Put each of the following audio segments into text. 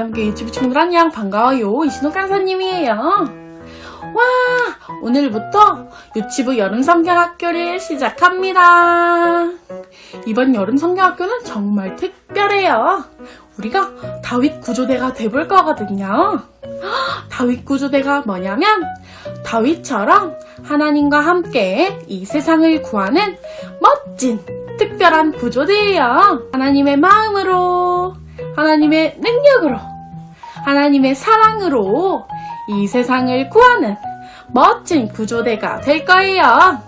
대담교 유튜브 친구들 안녕 반가워요. 이신호 강사님이에요. 와 오늘부터 유치부 여름 성경학교를 시작합니다. 이번 여름 성경학교는 정말 특별해요. 우리가 다윗 구조대가 돼볼 거거든요. 다윗 구조대가 뭐냐면 다윗처럼 하나님과 함께 이 세상을 구하는 멋진 특별한 구조대예요. 하나님의 마음으로 하나님의 능력으로, 하나님의 사랑으로 이 세상을 구하는 멋진 구조대가 될 거예요.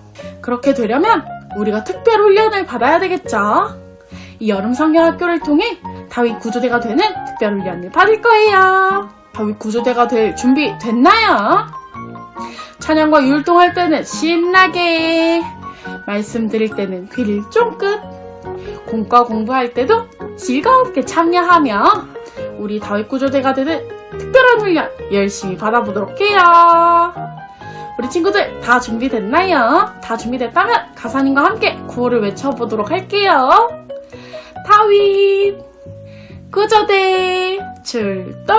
그렇게 되려면 우리가 특별 훈련을 받아야 되겠죠. 이 여름 성경학교를 통해 다윗 구조대가 되는 특별 훈련을 받을 거예요. 다윗 구조대가 될 준비 됐나요? 찬양과 율동할 때는 신나게, 말씀 드릴 때는 귀를 쫑긋, 공과 공부할 때도 즐겁게 참여하며 우리 다윗 구조대가 되는 특별한 훈련 열심히 받아보도록 해요. 우리 친구들 다 준비됐나요? 다 준비됐다면 가사님과 함께 구호를 외쳐보도록 할게요. 다윗 구조대 출동!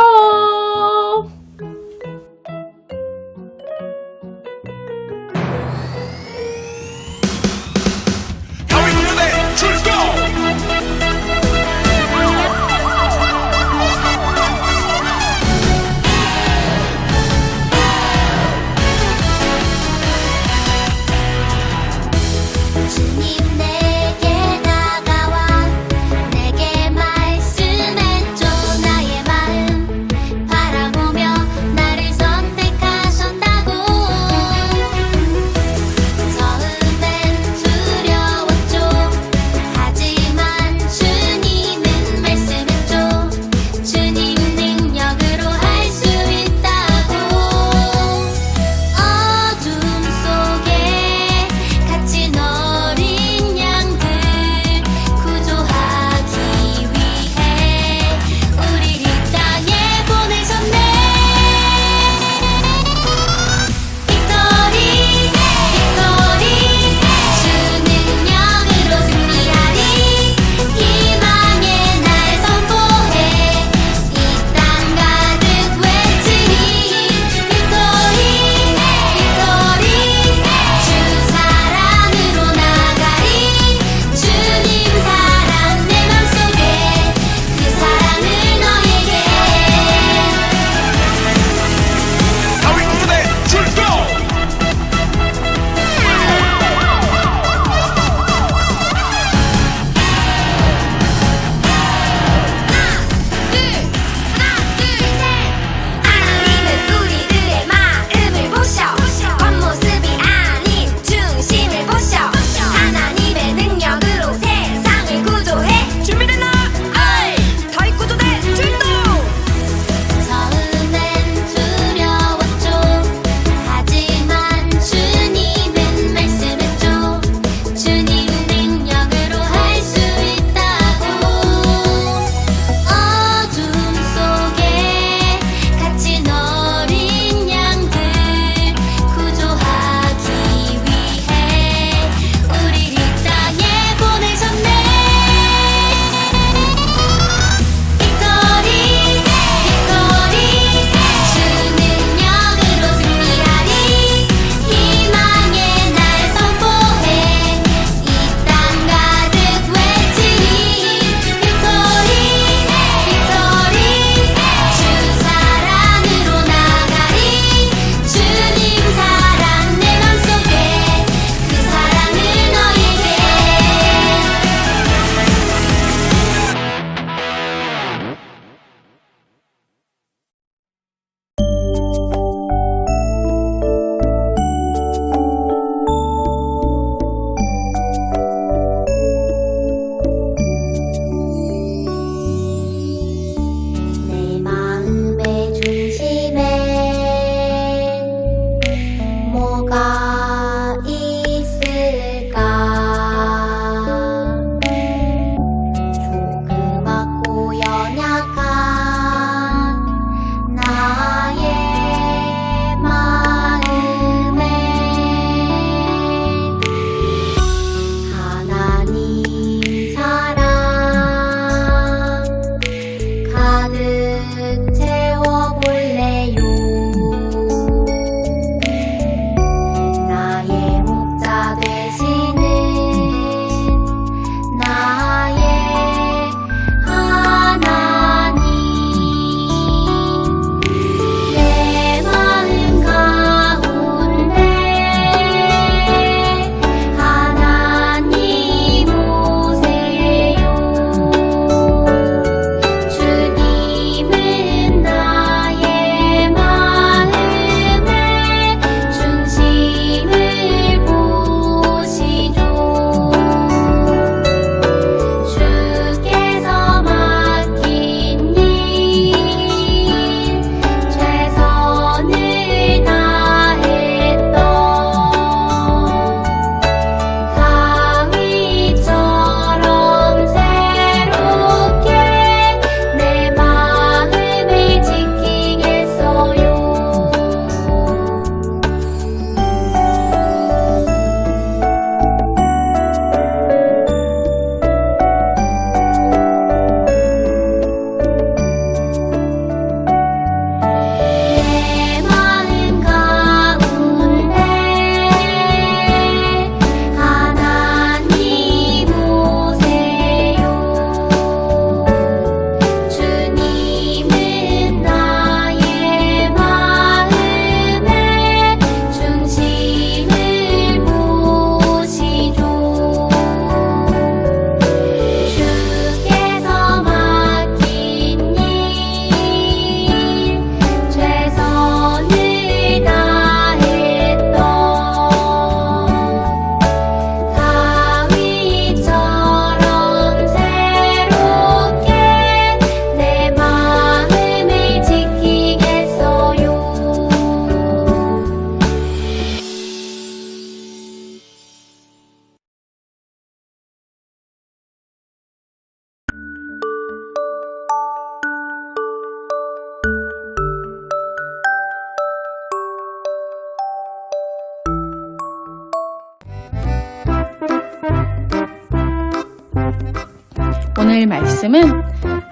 말씀은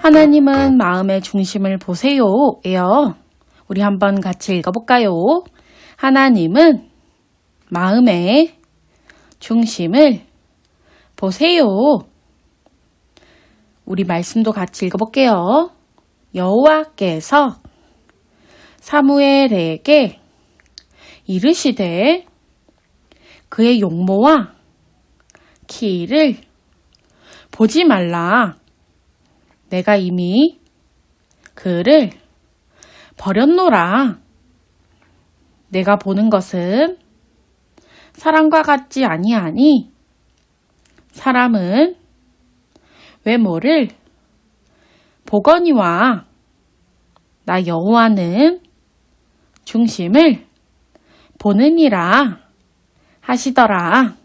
하나님은 마음의 중심을 보세요. 예요. 우리 한번 같이 읽어볼까요? 하나님은 마음의 중심을 보세요. 우리 말씀도 같이 읽어볼게요. 여호와께서 사무엘에게 이르시되 그의 용모와 키를 보지 말라. 내가 이미 그를 버렸노라. 내가 보는 것은 사람과 같지 아니하니 사람은 외모를 보거니와 나 여호와는 중심을 보느니라 하시더라.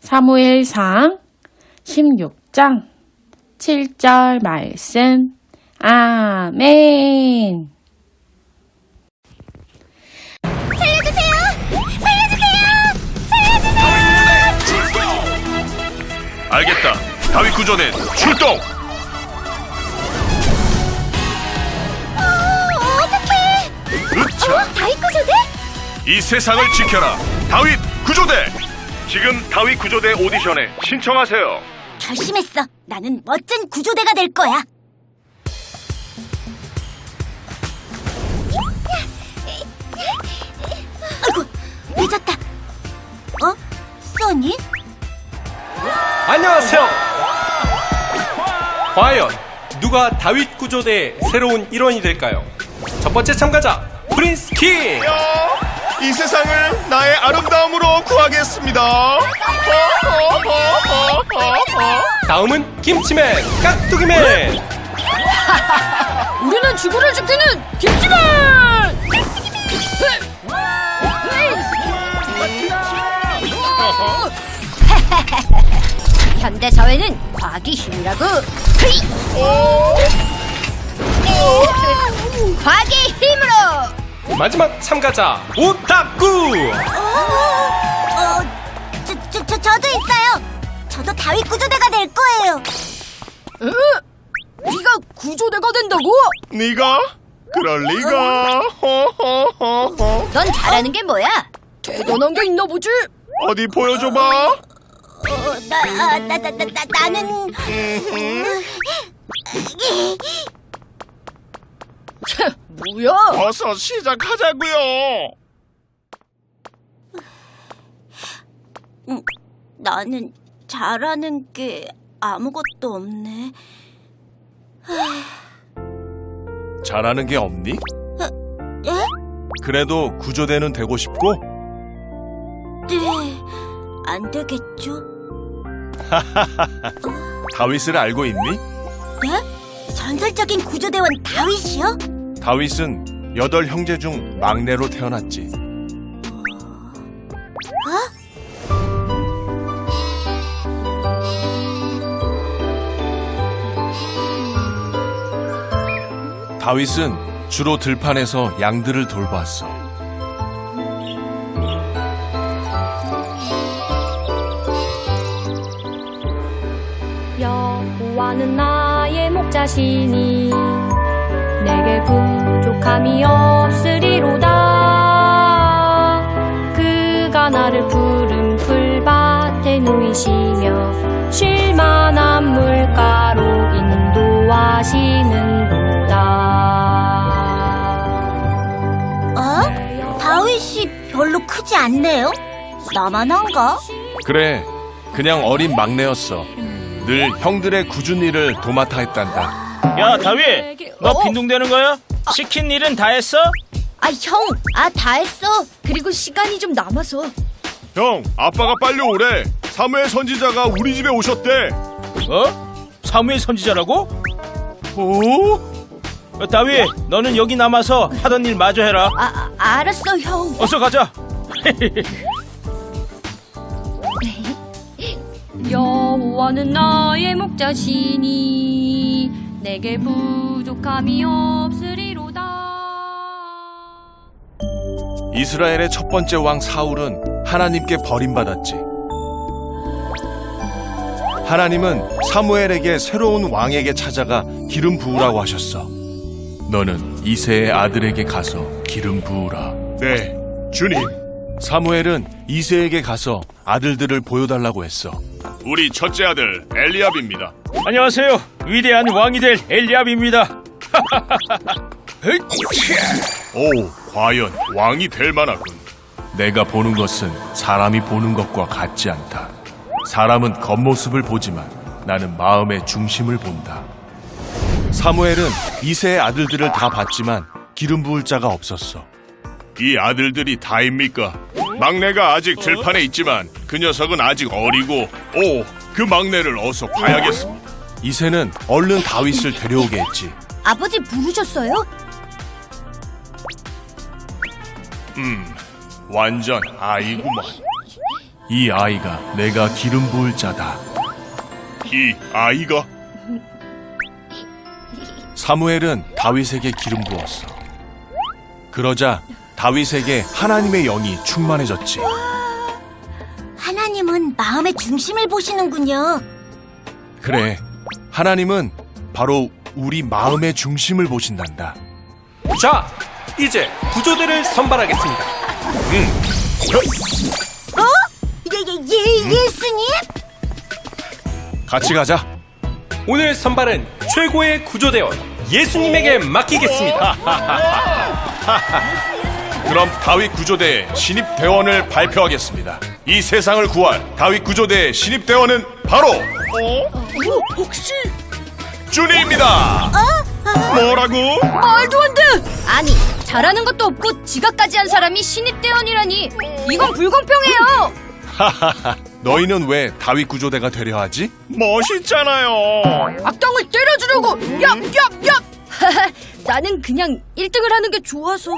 사무엘상 16장 7절 말씀. 아멘. 알겠다. 다윗 구조대 출동. 으차. 다윗 구조대? 이 세상을 지켜라. 다윗 구조대. 지금 다윗 구조대 오디션에 신청하세요. 결심했어. 나는 멋진 구조대가 될 거야. 아이고, 늦었다. 어? 써니? 안녕하세요. 과연 누가 다윗 구조대의 새로운 일원이 될까요? 첫 번째 참가자 프린스 키. 이 세상을 나의 아름다움으로 구하겠습니다. 다음은 김치맨 깍두기맨. 우리는 지구를 지키는 김치맨! 현대 사회는 과학의 힘이라고. 과학의 힘으로. 마지막 참가자 오타쿠. 어, 저, 저, 저, 저도 있어요. 저도 다윗 구조대가 될 거예요. 네가 구조대가 된다고? 네가 그럴 리가. 허허허허. 넌 잘하는 게 뭐야? 대단한 게 있나 보지? 어디 보여줘봐. 어, 나, 아, 나, 나, 나, 나, 나는. 뭐야? 어서 시작하자고요. 나는 잘하는 게 아무것도 없네. 잘하는 게 없니? 예? 그래도 구조대는 되고 싶고 네, 안 되겠죠? 다윗을 알고 있니? 네? 전설적인 구조대원 다윗이요? 다윗은 여덟 형제 중 막내로 태어났지. 다윗은 주로 들판에서 양들을 돌봤어. 여호와는 나의 목자시니 내게 부족함이 없으리로다 그가 나를 푸른 풀밭에 누이시며 쉴만한 물가로 인도하시는도다 어? 다윗이 별로 크지 않네요? 나만 한가? 그래, 그냥 어린 막내였어. 늘 형들의 굳은 일을 도맡아 했단다. 야 다윗 너 빈둥대는 거야? 시킨 일은 다 했어? 아, 형! 아, 다 했어. 그리고 시간이 좀 남아서. 형, 아빠가 빨리 오래. 사무엘 선지자가 우리 집에 오셨대. 어? 사무엘 선지자라고? 오? 어, 다윗 너는 여기 남아서 하던 일 마저 해라 아, 아, 알았어, 형. 어서 가자 여호와는 나의 목자시니 내게 부족함이 없으리로다 이스라엘의 첫 번째 왕 사울은 하나님께 버림받았지. 하나님은 사무엘에게 새로운 왕에게 찾아가 기름 부으라고 하셨어. 너는 이세의 아들에게 가서 기름 부으라. 네, 주님. 사무엘은 이세에게 가서 아들들을 보여달라고 했어. 우리 첫째 아들 엘리압입니다. 안녕하세요. 위대한 왕이 될 엘리압입니다. 오, 과연 왕이 될 만하군. 내가 보는 것은 사람이 보는 것과 같지 않다. 사람은 겉모습을 보지만 나는 마음의 중심을 본다. 사무엘은 이세의 아들들을 다 봤지만 기름 부을 자가 없었어. 이 아들들이 다입니까? 막내가 아직 들판에 있지만 그 녀석은 아직 어리고 오, 그 막내를 어서 봐야겠습니다. 이세는 얼른 다윗을 데려오게 했지. 아버지 부르셨어요? 음, 완전 아이구만. 이 아이가 내가 기름 부을 자다. 이 아이가? 사무엘은 다윗에게 기름 부었어. 그러자 다윗에게 하나님의 영이 충만해졌지. 하나님은 마음의 중심을 보시는군요. 그래, 하나님은 바로 우리 마음의 중심을 보신단다. 자, 이제 구조대를 선발하겠습니다. 예, 예, 예, 예수님? 같이 가자. 오늘 선발은 최고의 구조대원 예수님에게 맡기겠습니다. 그럼 다윗 구조대의 신입 대원을 발표하겠습니다. 이 세상을 구할 다윗 구조대의 신입 대원은 바로 혹시 준이입니다. 뭐라고? 말도 안 돼! 아니, 잘하는 것도 없고 지각까지 한 사람이 신입대원이라니 이건 불공평해요! 하하하. 너희는 왜 다윗 구조대가 되려 하지? 멋있잖아요. 악당을 때려주려고 얍 얍 얍! 나는 그냥 1등을 하는 게 좋아서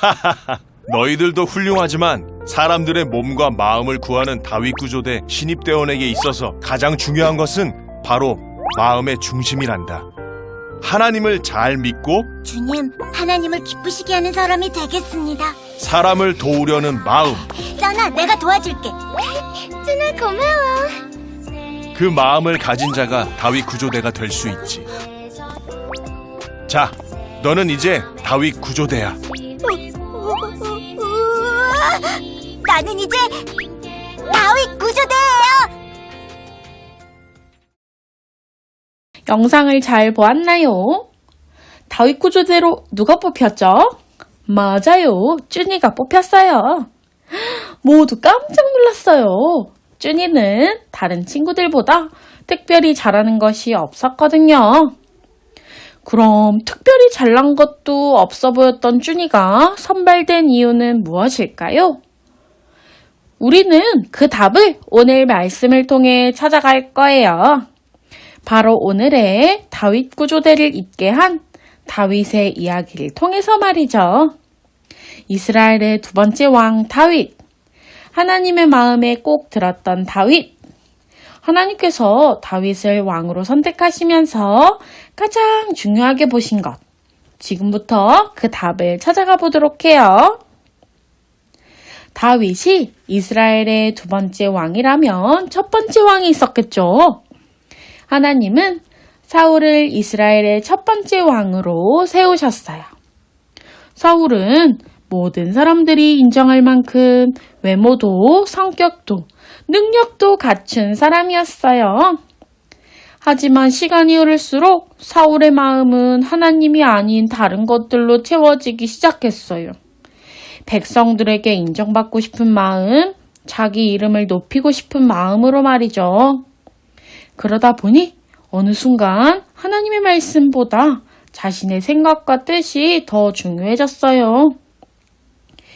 너희들도 훌륭하지만 사람들의 몸과 마음을 구하는 다윗 구조대 신입 대원에게 있어서 가장 중요한 것은 바로 마음의 중심이란다. 하나님을 잘 믿고 주님, 하나님을 기쁘시게 하는 사람이 되겠습니다. 사람을 도우려는 마음, 써나, 내가 도와줄게. 준아, 고마워. 그 마음을 가진 자가 다윗 구조대가 될 수 있지. 자, 너는 이제 다윗 구조대야. 우와, 나는 이제 다윗 구조대예요. 영상을 잘 보았나요? 다윗 구조대로 누가 뽑혔죠? 맞아요. 쭈니가 뽑혔어요. 모두 깜짝 놀랐어요. 쭈니는 다른 친구들보다 특별히 잘하는 것이 없었거든요. 그럼 특별히 잘난 것도 없어 보였던 쭈니가 선발된 이유는 무엇일까요? 우리는 그 답을 오늘 말씀을 통해 찾아갈 거예요. 바로 오늘의 다윗 구조대를 잇게 한 다윗의 이야기를 통해서 말이죠. 이스라엘의 두 번째 왕 다윗. 하나님의 마음에 꼭 들었던 다윗. 하나님께서 다윗을 왕으로 선택하시면서 가장 중요하게 보신 것. 지금부터 그 답을 찾아가 보도록 해요. 다윗이 이스라엘의 두 번째 왕이라면 첫 번째 왕이 있었겠죠. 하나님은 사울을 이스라엘의 첫 번째 왕으로 세우셨어요. 사울은 모든 사람들이 인정할 만큼 외모도 성격도 능력도 갖춘 사람이었어요. 하지만 시간이 흐를수록 사울의 마음은 하나님이 아닌 다른 것들로 채워지기 시작했어요. 백성들에게 인정받고 싶은 마음, 자기 이름을 높이고 싶은 마음으로 말이죠. 그러다 보니 어느 순간 하나님의 말씀보다 자신의 생각과 뜻이 더 중요해졌어요.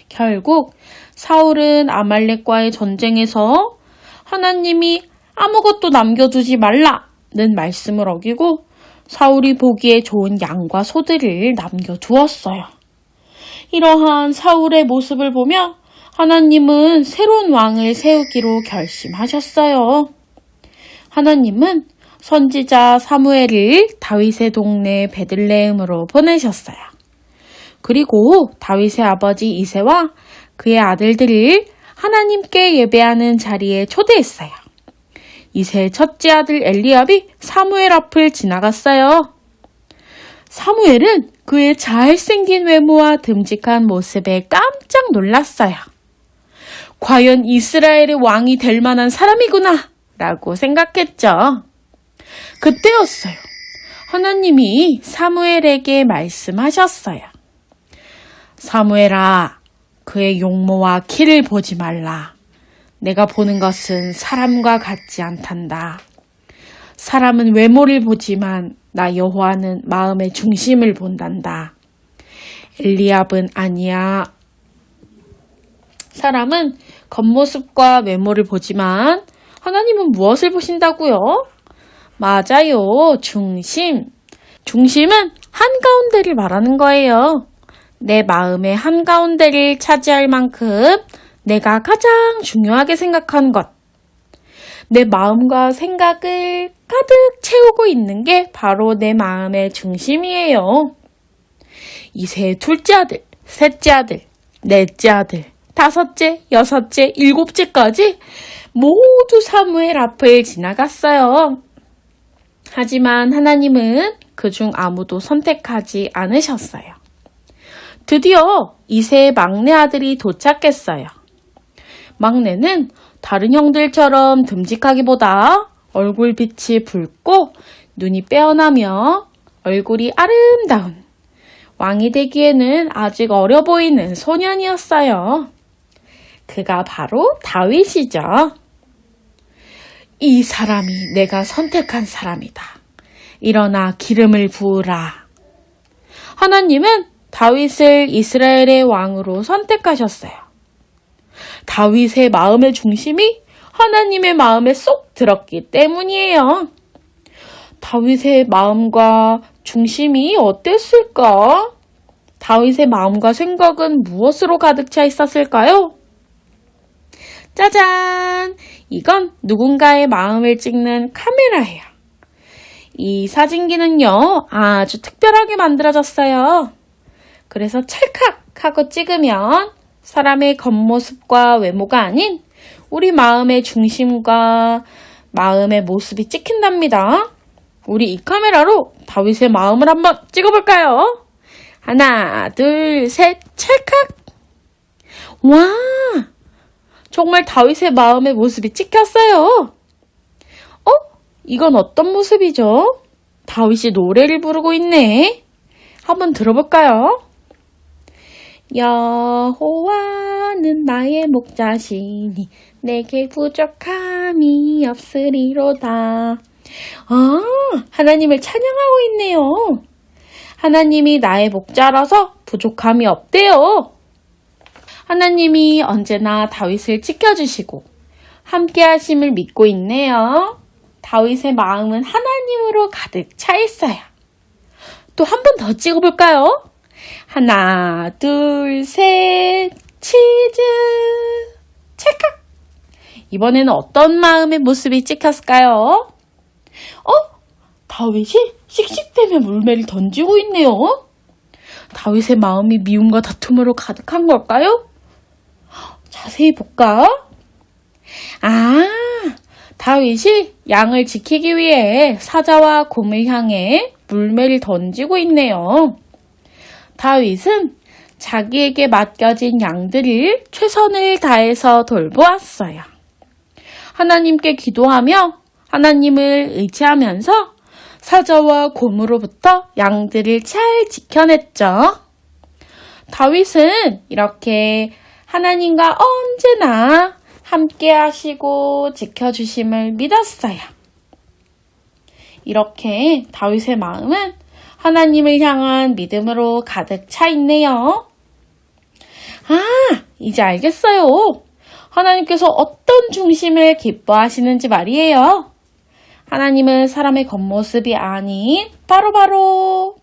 결국 사울은 아말렉과의 전쟁에서 하나님이 아무것도 남겨두지 말라는 말씀을 어기고 사울이 보기에 좋은 양과 소들을 남겨두었어요. 이러한 사울의 모습을 보며 하나님은 새로운 왕을 세우기로 결심하셨어요. 하나님은 선지자 사무엘을 다윗의 동네 베들레헴으로 보내셨어요. 그리고 다윗의 아버지 이세와 그의 아들들을 하나님께 예배하는 자리에 초대했어요. 이세의 첫째 아들 엘리압이 사무엘 앞을 지나갔어요. 사무엘은 그의 잘생긴 외모와 듬직한 모습에 깜짝 놀랐어요. 과연 이스라엘의 왕이 될 만한 사람이구나 라고 생각했죠. 그때였어요. 하나님이 사무엘에게 말씀하셨어요. 사무엘아, 그의 용모와 키를 보지 말라. 내가 보는 것은 사람과 같지 않단다. 사람은 외모를 보지만 나 여호와는 마음의 중심을 본단다. 엘리압은 아니야. 사람은 겉모습과 외모를 보지만 하나님은 무엇을 보신다고요? 맞아요. 중심. 중심은 한가운데를 말하는 거예요. 내 마음의 한가운데를 차지할 만큼 내가 가장 중요하게 생각하는 것. 내 마음과 생각을 가득 채우고 있는 게 바로 내 마음의 중심이에요. 이세 둘째 아들, 셋째 아들, 넷째 아들, 다섯째, 여섯째, 일곱째까지 모두 사무엘 앞을 지나갔어요. 하지만 하나님은 그중 아무도 선택하지 않으셨어요. 드디어 이세의 막내 아들이 도착했어요. 막내는 다른 형들처럼 듬직하기보다 얼굴 빛이 붉고 눈이 빼어나며 얼굴이 아름다운 왕이 되기에는 아직 어려 보이는 소년이었어요. 그가 바로 다윗이죠. 이 사람이 내가 선택한 사람이다. 일어나 기름을 부으라. 하나님은 다윗을 이스라엘의 왕으로 선택하셨어요. 다윗의 마음의 중심이 하나님의 마음에 쏙 들었기 때문이에요. 다윗의 마음과 중심이 어땠을까? 다윗의 마음과 생각은 무엇으로 가득 차 있었을까요? 짜잔! 이건 누군가의 마음을 찍는 카메라예요. 이 사진기는요, 아주 특별하게 만들어졌어요. 그래서 찰칵 하고 찍으면 사람의 겉모습과 외모가 아닌 우리 마음의 중심과 마음의 모습이 찍힌답니다. 우리 이 카메라로 다윗의 마음을 한번 찍어볼까요? 하나, 둘, 셋, 찰칵! 와! 정말 다윗의 마음의 모습이 찍혔어요. 어? 이건 어떤 모습이죠? 다윗이 노래를 부르고 있네. 한번 들어볼까요? 여호와는 나의 목자시니 내게 부족함이 없으리로다. 아, 하나님을 찬양하고 있네요. 하나님이 나의 목자라서 부족함이 없대요. 하나님이 언제나 다윗을 지켜주시고 함께 하심을 믿고 있네요. 다윗의 마음은 하나님으로 가득 차 있어요. 또 한 번 더 찍어볼까요? 하나, 둘, 셋, 치즈. 찰칵. 이번에는 어떤 마음의 모습이 찍혔을까요? 어? 다윗이 씩씩대며 물매를 던지고 있네요. 다윗의 마음이 미움과 다툼으로 가득한 걸까요? 자세히 볼까? 아, 다윗이 양을 지키기 위해 사자와 곰을 향해 물매를 던지고 있네요. 다윗은 자기에게 맡겨진 양들을 최선을 다해서 돌보았어요. 하나님께 기도하며 하나님을 의지하면서 사자와 곰으로부터 양들을 잘 지켜냈죠. 다윗은 이렇게 하나님과 언제나 함께 하시고 지켜주심을 믿었어요. 이렇게 다윗의 마음은 하나님을 향한 믿음으로 가득 차 있네요. 아, 이제 알겠어요. 하나님께서 어떤 중심을 기뻐하시는지 말이에요. 하나님은 사람의 겉모습이 아닌 바로바로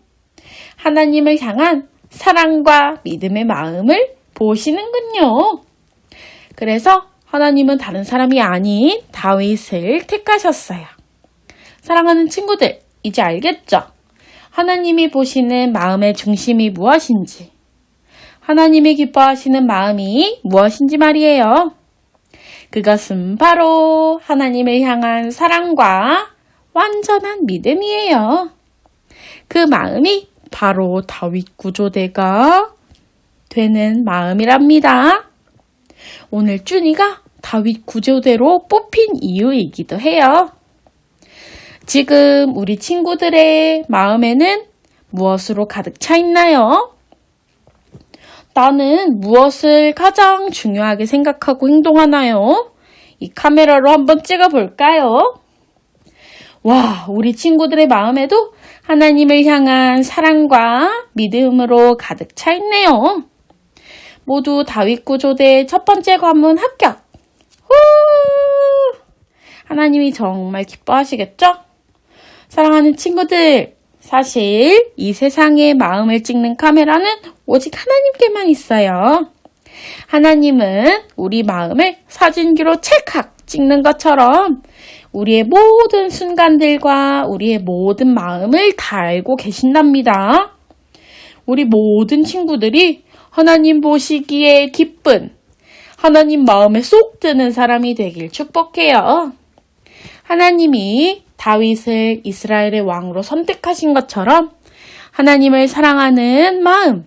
하나님을 향한 사랑과 믿음의 마음을 보시는군요. 그래서 하나님은 다른 사람이 아닌 다윗을 택하셨어요. 사랑하는 친구들, 이제 알겠죠? 하나님이 보시는 마음의 중심이 무엇인지, 하나님이 기뻐하시는 마음이 무엇인지 말이에요. 그것은 바로 하나님을 향한 사랑과 완전한 믿음이에요. 그 마음이 바로 다윗 구조대가 되는 마음이랍니다. 오늘 쭈니가 다윗 구조대로 뽑힌 이유이기도 해요. 지금 우리 친구들의 마음에는 무엇으로 가득 차 있나요? 나는 무엇을 가장 중요하게 생각하고 행동하나요? 이 카메라로 한번 찍어 볼까요? 와, 우리 친구들의 마음에도 하나님을 향한 사랑과 믿음으로 가득 차 있네요. 모두 다윗 구조대 첫 번째 관문 합격! 후! 하나님이 정말 기뻐하시겠죠? 사랑하는 친구들, 사실 이 세상의 마음을 찍는 카메라는 오직 하나님께만 있어요. 하나님은 우리 마음을 사진기로 찰칵 찍는 것처럼 우리의 모든 순간들과 우리의 모든 마음을 다 알고 계신답니다. 우리 모든 친구들이 하나님 보시기에 기쁜 하나님 마음에 쏙 드는 사람이 되길 축복해요. 하나님이 다윗을 이스라엘의 왕으로 선택하신 것처럼 하나님을 사랑하는 마음,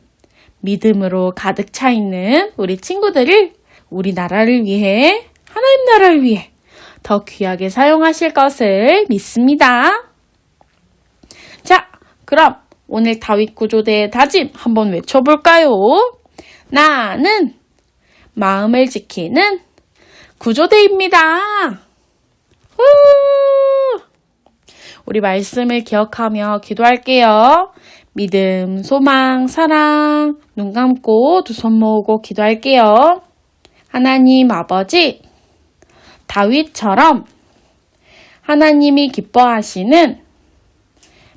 믿음으로 가득 차 있는 우리 친구들을 우리 나라를 위해, 하나님 나라를 위해 더 귀하게 사용하실 것을 믿습니다. 자, 그럼 오늘 다윗 구조대의 다짐 한번 외쳐볼까요? 나는 마음을 지키는 구조대입니다. 후! 우리 말씀을 기억하며 기도할게요. 믿음, 소망, 사랑, 눈 감고 두 손 모으고 기도할게요. 하나님 아버지, 다윗처럼 하나님이 기뻐하시는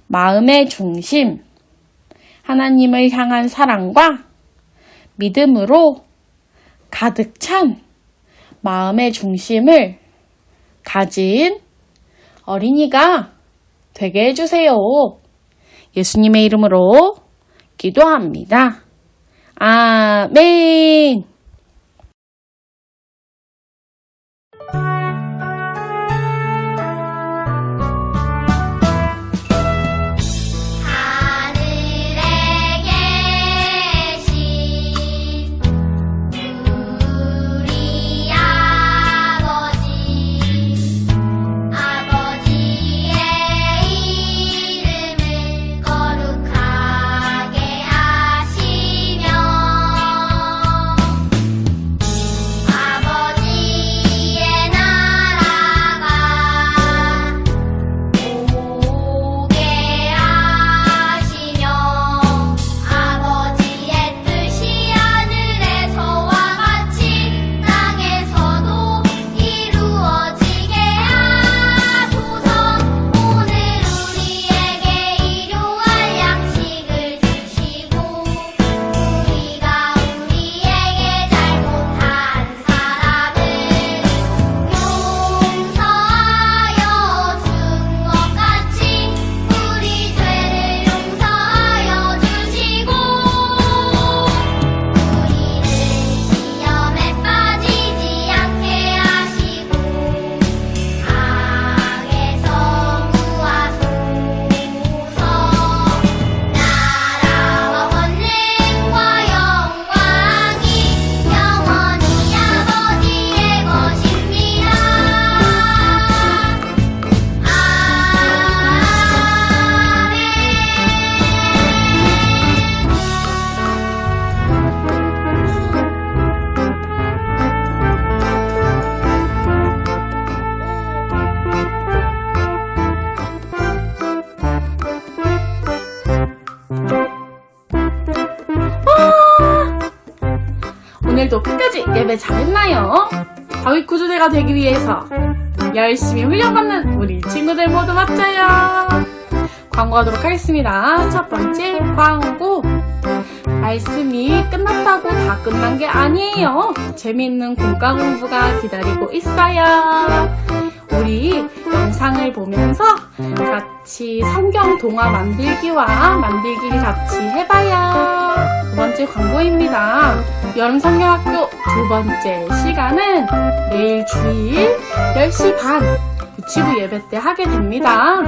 마음의 중심, 하나님을 향한 사랑과 믿음으로 가득 찬 마음의 중심을 가진 어린이가 되게 해주세요. 예수님의 이름으로 기도합니다. 아멘. 끝까지 예배 잘했나요? 다윗 구조대가 되기 위해서 열심히 훈련받는 우리 친구들 모두 맞자요. 광고하도록 하겠습니다. 첫 번째 광고. 말씀이 끝났다고 다 끝난 게 아니에요. 재미있는 공과 공부가 기다리고 있어요. 우리 영상을 보면서 같이 성경 동화 만들기와 만들기를 같이 해봐요. 두 번째 광고입니다. 여름 성경학교 두 번째 시간은 내일 주일 10시 반 유치부 예배 때 하게 됩니다.